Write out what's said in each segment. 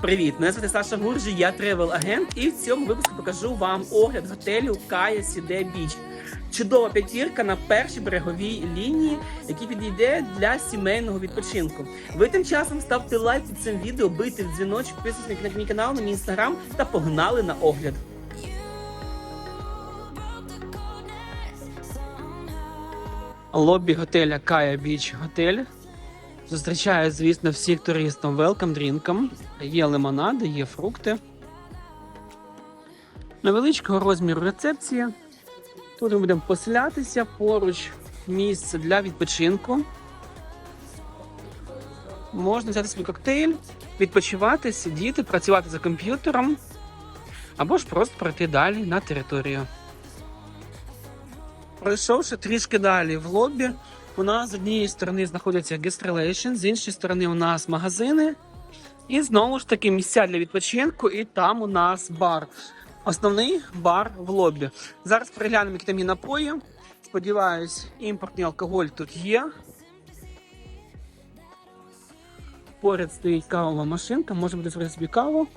Привіт, мене звати Саша Гуржі, я тревел-агент, і в цьому випуску покажу вам огляд готелю Кая Сіде Біч. Чудова п'ятірка на першій береговій лінії, який підійде для сімейного відпочинку. Ви тим часом ставте лайк під цим відео, бийте в дзвіночок, підписуйтесь на мій канал, на мій інстаграм та погнали на огляд. Лобі готеля Кая Біч Готель. Зустрічає, звісно, всіх туристів велкам дрінком. Є лимонади, є фрукти. Невеличкого розміру рецепція. Тут ми будемо поселятися поруч місце для відпочинку. Можна взяти свій коктейль, відпочивати, сидіти, працювати за комп'ютером, або ж просто пройти далі на територію. Пройшовши трішки далі в лобі, у нас з однієї сторони guest relation, з іншої сторони у нас магазини. І знову ж таки місця для відпочинку, і там у нас бар. Основний бар в лобі. Зараз переглянемо, які там є напої. Сподіваюсь, імпортний алкоголь тут є. Поряд стоїть кавова машинка, може бути зробити собі каву.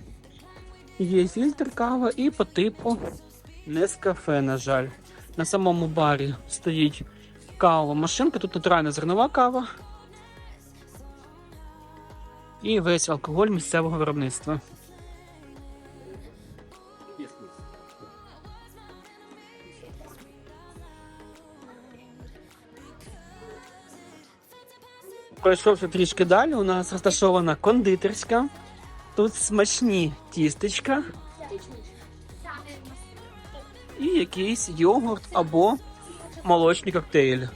Є фільтр кава і по типу Нескафе, на жаль. На самому барі стоїть кавова машинка, тут натуральна зернова кава. І весь алкоголь місцевого виробництва. Пройшовши трішки далі, у нас розташована кондитерська. Тут смачні тістечка і якийсь йогурт або молочний коктейль.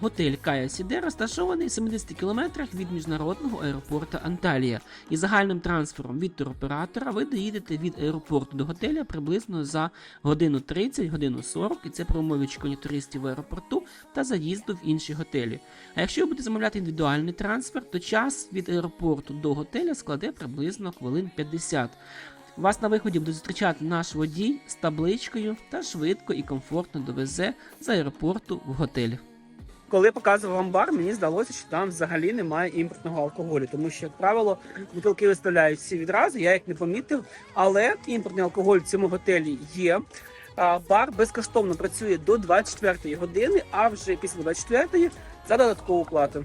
Готель Кая Сіде розташований в 70 кілометрах від міжнародного аеропорту Анталія. І загальним трансфером від туроператора ви доїдете від аеропорту до готеля приблизно за годину 30, годину 40, і це при умові очікування туристів в аеропорту та заїзду в інші готелі. А якщо ви будете замовляти індивідуальний трансфер, то час від аеропорту до готеля складе приблизно хвилин 50. Вас на виході буде зустрічати наш водій з табличкою та швидко і комфортно довезе з аеропорту в готель. Коли показував вам бар, мені здалося, що там взагалі немає імпортного алкоголю, тому що, як правило, бутилки виставляють всі відразу, я їх не помітив. Але імпортний алкоголь в цьому готелі є. Бар безкоштовно працює до 24 години, а вже після 24 за додаткову плату.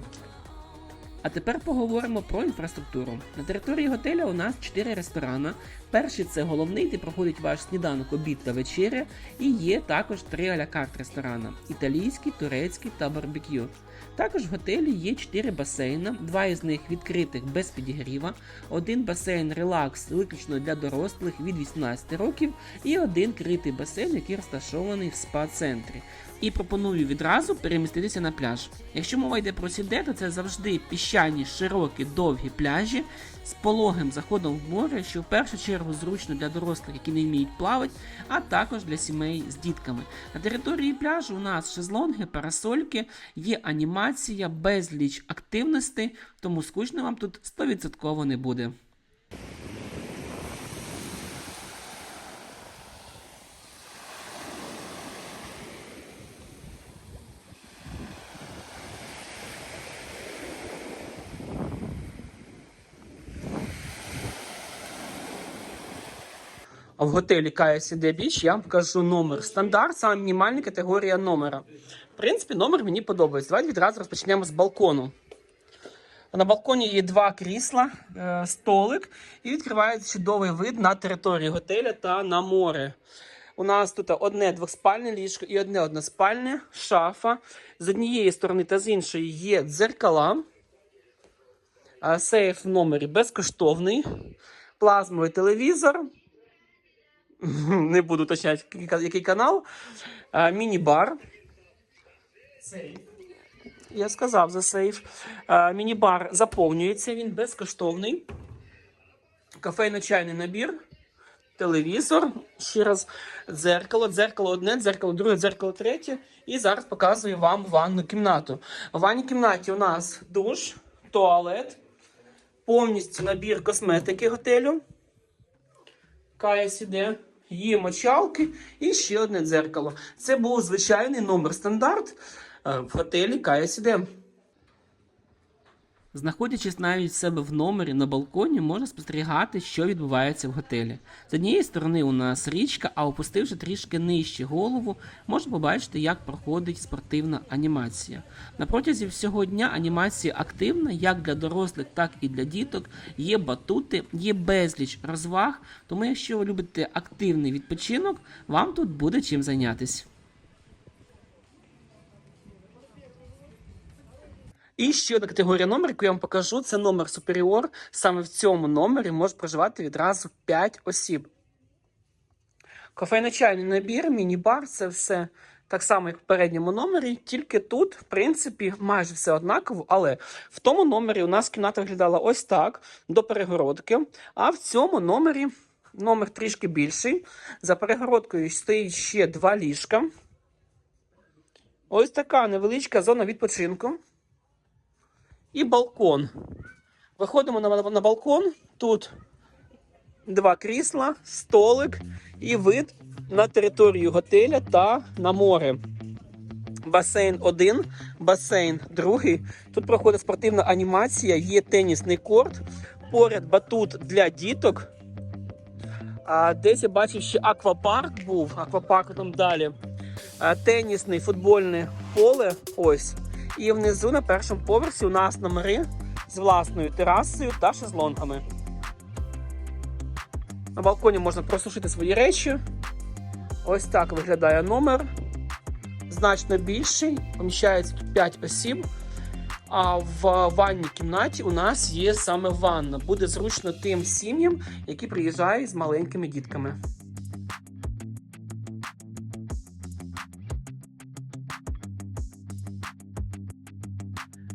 А тепер поговоримо про інфраструктуру. На території готеля у нас 4 ресторани. Перший це головний, де проходить ваш сніданок, обід та вечеря. І є також три алякарт ресторана: італійський, турецький та барбекю. Також в готелі є 4 басейни, два із них відкритих без підігріва, один басейн релакс виключно для дорослих від 18 років, і один критий басейн, який розташований в спа-центрі. І пропоную відразу переміститися на пляж. Якщо мова йде про сіде, то це завжди піщані, широкі, довгі пляжі з пологим заходом в море, що в першу чергу зручно для дорослих, які не вміють плавати, а також для сімей з дітками. На території пляжу у нас шезлонги, парасольки, є анімація, безліч активностей, тому скучно вам тут 100% не буде. В готелі KSD Beach я вам покажу номер. Стандарт, саме мінімальна категорія номера. В принципі, номер мені подобається. Давайте відразу розпочнемо з балкону. На балконі є два крісла, е, столик, і відкривається чудовий вид на територію готеля та на море. У нас тут одне двоспальне ліжко і одне односпальне, шафа. З однієї сторони та з іншої є дзеркала. Сейф в номері безкоштовний, плазмовий телевізор. Не буду уточняти, який- канал. Міні-бар. Сейф. Я сказав за сейф. Міні-бар заповнюється, він безкоштовний. Кафейно-чайний набір. Телевізор, ще раз дзеркало, дзеркало одне, дзеркало друге, дзеркало третє. І зараз показую вам ванну кімнату. В ванній кімнаті у нас душ, туалет, повністю набір косметики готелю. KSD, є мочалки і ще одне дзеркало. Це був звичайний номер стандарт е, в готелі KSD. Знаходячись навіть в себе в номері на балконі, можна спостерігати, що відбувається в готелі. З однієї сторони у нас річка, а опустивши трішки нижче голову, можна побачити, як проходить спортивна анімація. На протязі всього дня анімація активна як для дорослих, так і для діток. Є батути, є безліч розваг. Тому, якщо ви любите активний відпочинок, вам тут буде чим зайнятися. І ще одна категорія номер, яку я вам покажу, це номер Superior. Саме в цьому номері може проживати відразу 5 осіб. Кофейно-чайний набір, міні-бар це все так само, як в передньому номері, тільки тут, в принципі, майже все однаково, але в тому номері у нас кімната виглядала ось так, до перегородки, а в цьому номері номер трішки більший. За перегородкою стоїть ще два ліжка. Ось така невеличка зона відпочинку і балкон. Виходимо на, на балкон. Тут два крісла, столик і вид на територію готеля та на море. Басейн один, басейн другий. Тут проходить спортивна анімація, є тенісний корт, поряд батут для діток. А, десь я бачив, ще аквапарк був, аквапарк там далі. Тенісний футбольне поле. Ось. І внизу на першому поверсі у нас номери з власною терасою та шезлонгами. На балконі можна просушити свої речі. Ось так виглядає номер. Значно більший, поміщається тут 5 осіб. А в ванній кімнаті у нас є саме ванна. Буде зручно тим сім'ям, які приїжджають з маленькими дітками.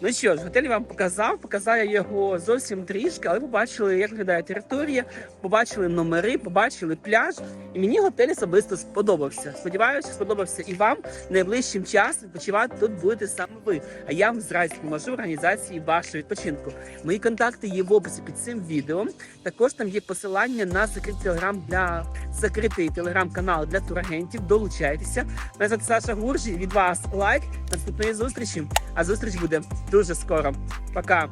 Ну що ж, готель вам показав, показав я його зовсім трішки, але побачили, як виглядає територія, побачили номери, побачили пляж. І мені готель особисто сподобався. Сподіваюся, сподобався і вам найближчим часом відпочивати тут будете саме ви. А я вам з радістю поможу в організації вашого відпочинку. Мої контакти є в описі під цим відео. Також там є посилання на закритий телеграм для закритий телеграм-канал для турагентів. Долучайтеся. Мене звати Саша Гуржі. Від вас лайк. Наступної зустрічі. А зустріч буде дуже скоро. Пока.